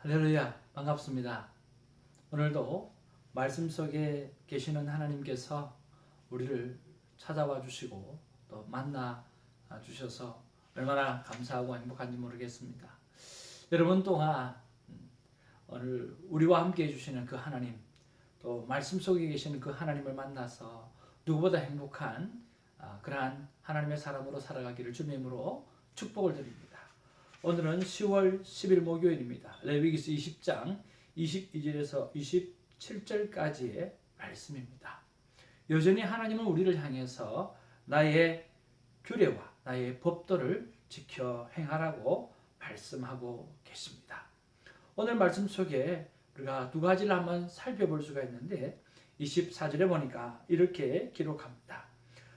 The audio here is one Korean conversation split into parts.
할렐루야 반갑습니다. 오늘도 말씀 속에 계시는 하나님께서 우리를 찾아와 주시고 또 만나 주셔서 얼마나 감사하고 행복한지 모르겠습니다. 여러분 동안 음, 오늘 우리와 함께 해주시는 그 하나님 또 말씀 속에 계시는 그 하나님을 만나서 누구보다 행복한 아, 그러한 하나님의 사람으로 살아가기를 주님으로 축복을 드립니다. 오늘은 10월 10일 목요일입니다. 레위기스 20장 22절에서 27절까지의 말씀입니다. 여전히 하나님은 우리를 향해서 나의 규례와 나의 법도를 지켜 행하라고 말씀하고 계십니다. 오늘 말씀 속에 우리가 두 가지를 한번 살펴볼 수가 있는데 24절에 보니까 이렇게 기록합니다.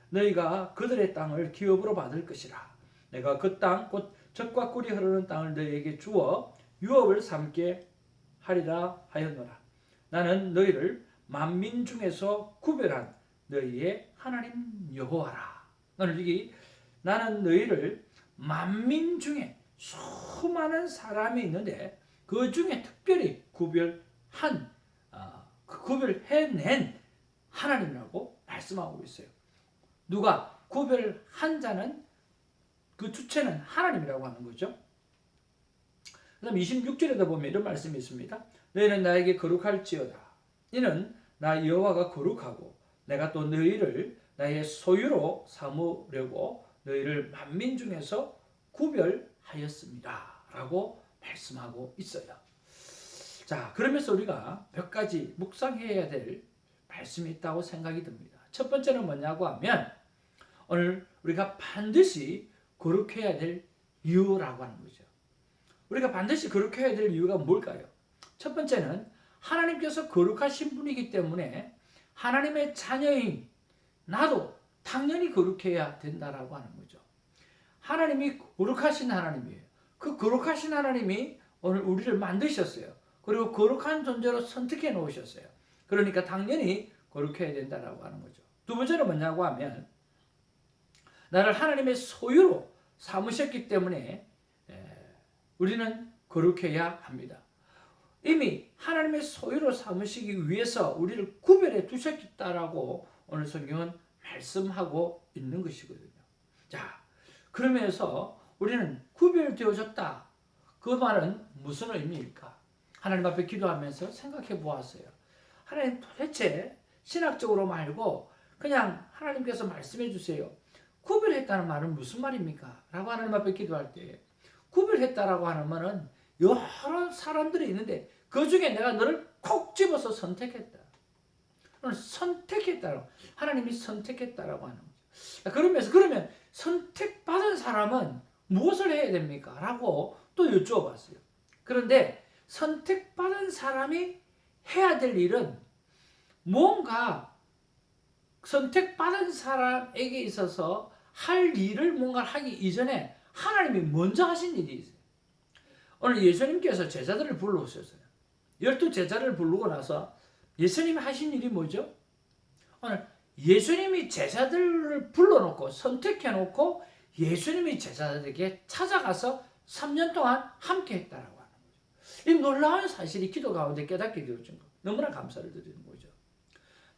너희가 그들의 땅을 기업으로 받을 것이라. 내가 그 땅 곧 젖과 꿀이 흐르는 땅을 너희에게 주어 유업을 삼게 하리라 하였노라. 나는 너희를 만민 중에서 구별한 너희의 하나님 여호와라. 나는 여기 나는 너희를 만민 중에 수많은 사람이 있는데 그 중에 특별히 구별한 어, 그 구별해낸 하나님이라고 말씀하고 있어요. 누가 구별한 자는 그 주체는 하나님이라고 하는 거죠. 그 다음 26절에도 보면 이런 말씀이 있습니다. 너희는 나에게 거룩할지어다. 이는 나 여호와가 거룩하고 내가 또 너희를 나의 소유로 삼으려고 너희를 만민 중에서 구별하였습니다 라고 말씀하고 있어요. 자, 그러면서 우리가 몇 가지 묵상해야 될 말씀이 있다고 생각이 듭니다. 첫 번째는 뭐냐고 하면 오늘 우리가 반드시 거룩해야 될 이유라고 하는 거죠. 우리가 반드시 거룩해야 될 이유가 뭘까요? 첫 번째는 하나님께서 거룩하신 분이기 때문에 하나님의 자녀인 나도 당연히 거룩해야 된다라고 하는 거죠. 하나님이 거룩하신 하나님이에요. 그 거룩하신 하나님이 오늘 우리를 만드셨어요. 그리고 거룩한 존재로 선택해 놓으셨어요. 그러니까 당연히 거룩해야 된다라고 하는 거죠. 두 번째는 뭐냐고 하면 나를 하나님의 소유로 삼으셨기 때문에 우리는 거룩해야 합니다. 이미 하나님의 소유로 삼으시기 위해서 우리를 구별해 두셨다라고 오늘 성경은 말씀하고 있는 것이거든요. 자, 그러면서 우리는 구별되어졌다. 그 말은 무슨 의미일까? 하나님 앞에 기도하면서 생각해 보았어요. 하나님 도대체 신학적으로 말고 그냥 하나님께서 말씀해 주세요. 구별했다는 말은 무슨 말입니까? 라고 하나님 앞에 기도할 때 구별했다라고 하는 말은 여러 사람들이 있는데 그 중에 내가 너를 콕 집어서 선택했다. 선택했다라고 하나님이 선택했다라고 하는 거죠. 그러면서 그러면 선택받은 사람은 무엇을 해야 됩니까? 라고 또 여쭈어봤어요. 그런데 선택받은 사람이 해야 될 일은 뭔가 선택받은 사람에게 있어서 할 일을 뭔가 하기 이전에 하나님이 먼저 하신 일이 있어요. 오늘 예수님께서 제자들을 불러오셨어요. 열두 제자를 부르고 나서 예수님이 하신 일이 뭐죠? 오늘 예수님이 제자들을 불러놓고 선택해놓고 예수님이 제자들에게 찾아가서 3년 동안 함께 했다라고 하는 거죠. 이 놀라운 사실이 기도 가운데 깨닫게 되어진 거. 너무나 감사를 드리는 거죠.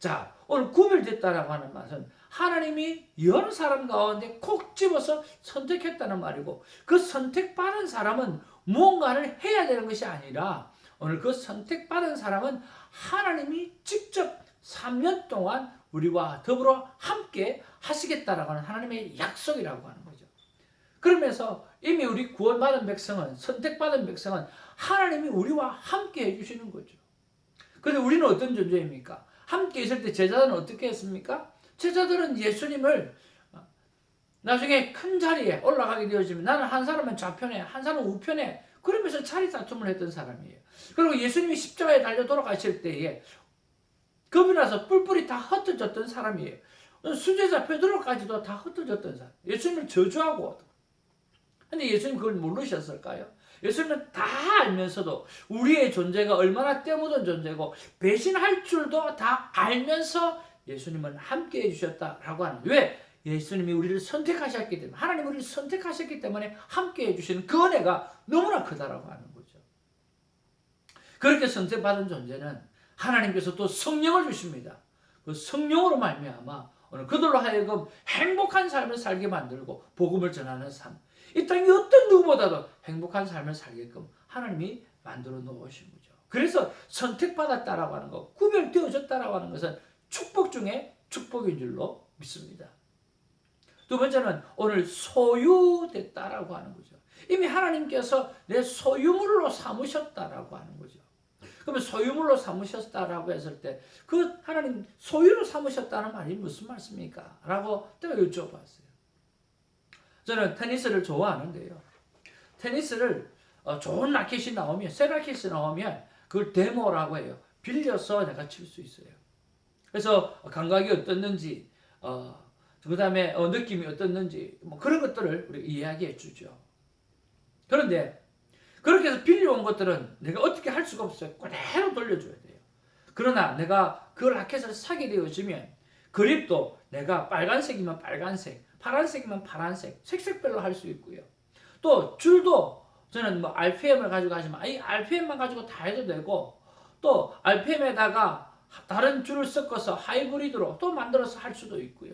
자, 오늘 구별됐다라고 하는 말은 하나님이 여러 사람 가운데 콕 집어서 선택했다는 말이고 그 선택받은 사람은 무언가를 해야 되는 것이 아니라 오늘 그 선택받은 사람은 하나님이 직접 3년 동안 우리와 더불어 함께 하시겠다라고 하는 하나님의 약속이라고 하는 거죠. 그러면서 이미 우리 구원받은 백성은 선택받은 백성은 하나님이 우리와 함께 해주시는 거죠. 그런데 우리는 어떤 존재입니까? 함께 있을 때 제자들은 어떻게 했습니까? 제자들은 예수님을 나중에 큰 자리에 올라가게 되어지면 나는 한 사람은 좌편에 한 사람은 우편에 그러면서 자리 다툼을 했던 사람이에요. 그리고 예수님이 십자가에 달려 돌아가실 때에 겁이 나서 뿔뿔이 다 흩어졌던 사람이에요. 수제자 베드로까지도 다 흩어졌던 사람. 예수님을 저주하고. 근데 예수님 그걸 모르셨을까요? 예수님은 다 알면서도 우리의 존재가 얼마나 때묻은 존재고 배신할 줄도 다 알면서 예수님은 함께 해주셨다라고 하는 왜? 예수님이 우리를 선택하셨기 때문에 하나님 우리를 선택하셨기 때문에 함께 해주시는 그 은혜가 너무나 크다라고 하는 거죠. 그렇게 선택받은 존재는 하나님께서 또 성령을 주십니다. 그 성령으로 말미암아 오늘 그들로 하여금 행복한 삶을 살게 만들고 복음을 전하는 삶. 이 땅에 어떤 누구보다도 행복한 삶을 살게끔 하나님이 만들어 놓으신 거죠. 그래서 선택받았다라고 하는 것, 구별되어졌다라고 하는 것은 축복 중에 축복인 줄로 믿습니다. 두 번째는 오늘 소유됐다라고 하는 거죠. 이미 하나님께서 내 소유물로 삼으셨다라고 하는 거죠. 그러면 소유물로 삼으셨다라고 했을 때 그 하나님 소유로 삼으셨다는 말이 무슨 말씀입니까? 라고 제가 여쭤봤어요. 저는 테니스를 좋아하는데요. 테니스를 어, 좋은 라켓이 나오면 새 라켓이 나오면 그걸 데모라고 해요. 빌려서 내가 칠 수 있어요. 그래서 감각이 어떻는지 어, 그 다음에 어, 느낌이 어떻는지 뭐 그런 것들을 우리 이야기해 주죠. 그런데 그렇게 해서 빌려온 것들은 내가 어떻게 할 수가 없어요. 그대로 돌려줘야 돼요. 그러나 내가 그 라켓을 사게 되어지면 그립도 내가 빨간색이면 빨간색, 파란색이면 파란색, 색색별로 할 수 있고요. 또 줄도 저는 뭐 RPM을 가지고 하지만 이 RPM만 가지고 다 해도 되고 또 RPM에다가 다른 줄을 섞어서 하이브리드로 또 만들어서 할 수도 있고요.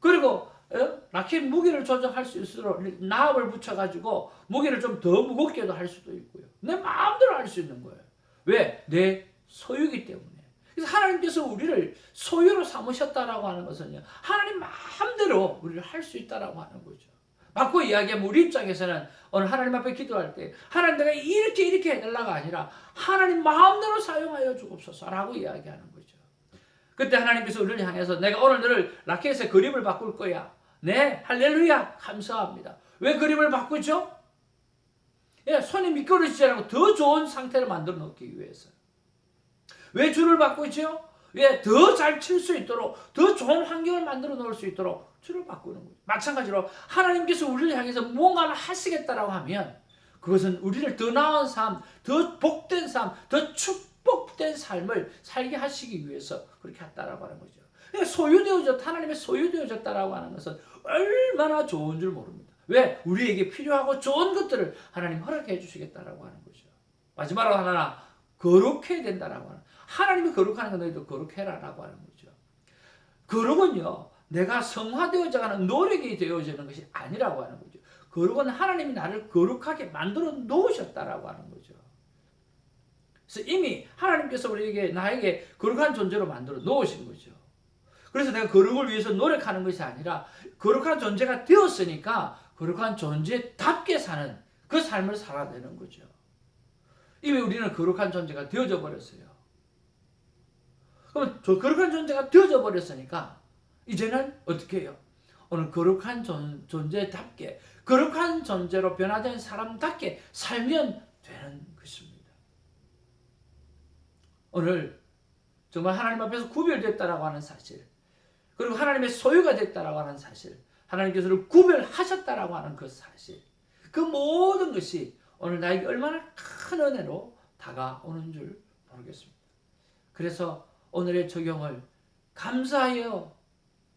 그리고 어? 라켓 무게를 조정할 수 있도록 나압을 붙여가지고 무게를 좀 더 무겁게도 할 수도 있고요. 내 마음대로 할 수 있는 거예요. 왜? 내 소유기 때문에. 그래서 하나님께서 우리를 소유로 삼으셨다라고 하는 것은요. 하나님 마음대로 우리를 할 수 있다라고 하는 거죠. 바꿔 이야기하면 우리 입장에서는 오늘 하나님 앞에 기도할 때 하나님 내가 이렇게 이렇게 해달라가 아니라 하나님 마음대로 사용하여 주옵소서라고 이야기하는 거죠. 그때 하나님께서 우리를 향해서 내가 오늘 너를 라켓의 그림을 바꿀 거야. 네, 할렐루야. 감사합니다. 왜 그림을 바꾸죠? 예, 손이 미끄러지지 않고 더 좋은 상태를 만들어 놓기 위해서. 왜 줄을 바꾸죠? 왜 더 잘 칠 수 있도록 더 좋은 환경을 만들어 놓을 수 있도록 줄을 바꾸는 거예요. 마찬가지로 하나님께서 우리를 향해서 무언가를 하시겠다라고 하면 그것은 우리를 더 나은 삶, 더 복된 삶, 더 축복된 삶을 살게 하시기 위해서 그렇게 했다라고 하는 거죠. 그러니까 소유되어졌 하나님의 소유되어졌다라고 하는 것은 얼마나 좋은 줄 모릅니다. 왜? 우리에게 필요하고 좋은 것들을 하나님 허락해 주시겠다라고 하는 거죠. 마지막으로 하나 거룩해야 된다라고 하는 하나님이 거룩하는 건 너희도 거룩해라라고 하는 거죠. 거룩은요. 내가 성화되어져 가는 노력이 되어지는 것이 아니라고 하는 거죠. 거룩은 하나님이 나를 거룩하게 만들어 놓으셨다라고 하는 거죠. 그래서 이미 하나님께서 우리에게 나에게 거룩한 존재로 만들어 놓으신 거죠. 그래서 내가 거룩을 위해서 노력하는 것이 아니라 거룩한 존재가 되었으니까 거룩한 존재답게 사는 그 삶을 살아야 되는 거죠. 이미 우리는 거룩한 존재가 되어져 버렸어요. 그럼 저 거룩한 존재가 되어져 버렸으니까 이제는 어떻게 해요? 오늘 거룩한 존, 존재답게 거룩한 존재로 변화된 사람답게 살면 되는 것입니다. 오늘 정말 하나님 앞에서 구별됐다라고 하는 사실 그리고 하나님의 소유가 됐다라고 하는 사실 하나님께서를 구별하셨다라고 하는 그 사실 그 모든 것이 오늘 나에게 얼마나 큰 은혜로 다가오는 줄 모르겠습니다. 그래서 오늘의 적용을 감사하여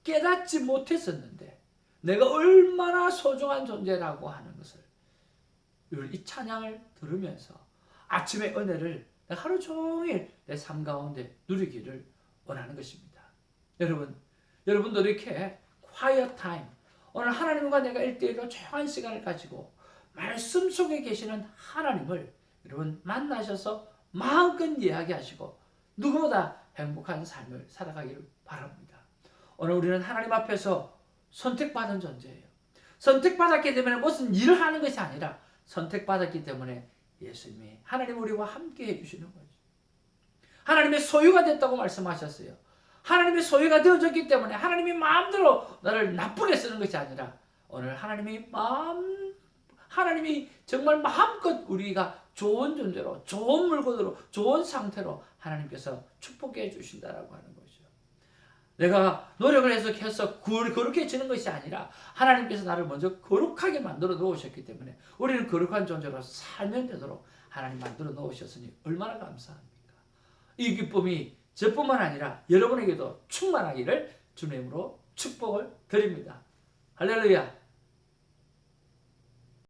깨닫지 못했었는데 내가 얼마나 소중한 존재라고 하는 것을 이 찬양을 들으면서 아침의 은혜를 하루 종일 내 삶 가운데 누리기를 원하는 것입니다. 여러분, 여러분도 이렇게 quiet time 오늘 하나님과 내가 일대일로 조용한 시간을 가지고 말씀 속에 계시는 하나님을 여러분 만나셔서 마음껏 이야기하시고 누구보다 행복한 삶을 살아가기를 바랍니다. 오늘 우리는 하나님 앞에서 선택받은 존재예요. 선택받았기 때문에 무슨 일을 하는 것이 아니라 선택받았기 때문에 예수님이 하나님 우리와 함께 해주시는 거죠. 하나님의 소유가 됐다고 말씀하셨어요. 하나님의 소유가 되어졌기 때문에 하나님이 마음대로 나를 나쁘게 쓰는 것이 아니라 오늘 하나님이 마음 하나님이 정말 마음껏 우리가 좋은 존재로 좋은 물건으로 좋은 상태로 하나님께서 축복해 주신다라고 하는 거죠. 내가 노력을 해서 해서 거룩해지는 것이 아니라 하나님께서 나를 먼저 거룩하게 만들어 놓으셨기 때문에 우리는 거룩한 존재로 살면 되도록 하나님 만들어 놓으셨으니 얼마나 감사합니까? 이 기쁨이 저뿐만 아니라 여러분에게도 충만하기를 주님으로 축복을 드립니다. 할렐루야.